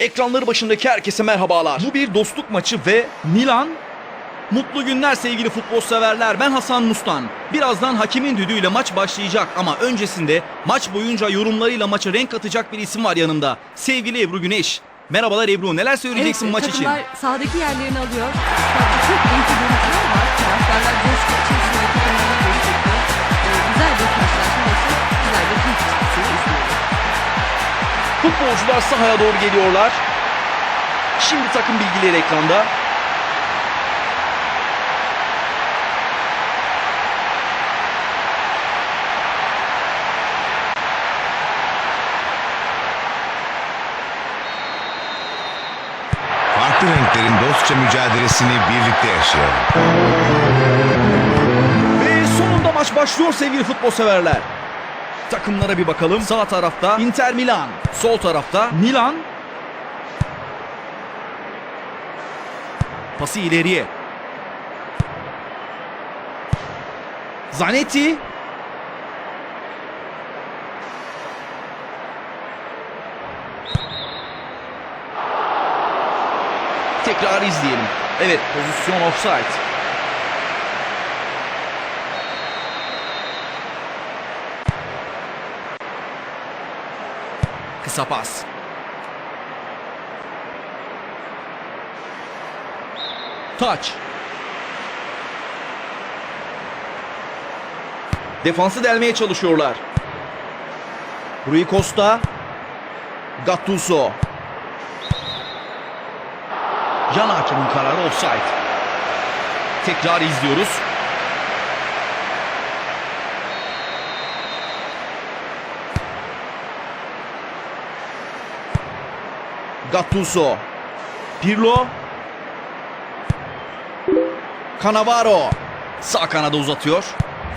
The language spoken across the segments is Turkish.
Ekranları başındaki herkese merhabalar. Bu bir dostluk maçı ve Milan Mutlu günler sevgili futbol severler. Ben Hasan Mustan. Birazdan hakemin düdüğüyle maç başlayacak ama öncesinde maç boyunca yorumlarıyla maça renk katacak bir isim var yanımda. Sevgili Ebru Güneş. Merhabalar Ebru. Neler söyleyeceksin Evet, maç için? sahadaki yerlerini alıyor. Çok renkli görüntüler var. Taraftarlar coşku içerisinde takımlarını destekliyor. Ee, güzel bir karşılaşma olsun. Güzel bir Türk izliyoruz. Futbolcular sahaya doğru geliyorlar. Şimdi takım bilgileri ekranda. Farklı renklerin dostça mücadelesini birlikte yaşayalım. Ve sonunda maç başlıyor sevgili futbol severler. Takımlara bir bakalım. Sağ tarafta Inter Milan. Sol tarafta Milan. Pası ileriye. Zanetti. Tekrar izleyelim. Evet pozisyon offside. Kısa pas. Taç. Defansı delmeye çalışıyorlar. Rui Costa. Gattuso. Yan hakemin kararı offside. Tekrar izliyoruz. Gattuso. Pirlo. Cannavaro. Sağ kanada uzatıyor.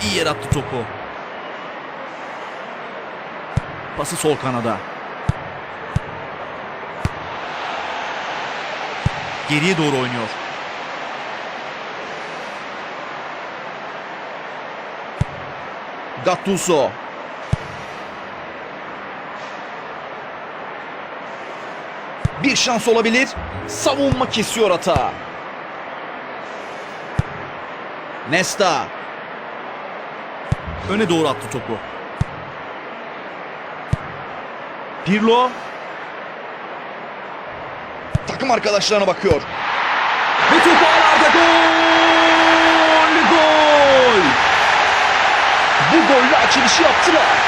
İyi yer attı topu. Pası sol kanada. Geriye doğru oynuyor. Gattuso. Bir şans olabilir. Savunma kesiyor hata. Nesta. Öne doğru attı topu. Pirlo. Takım arkadaşlarına bakıyor. Ve topu ağlarda gol! Gol! Bu golle açılışı yaptılar.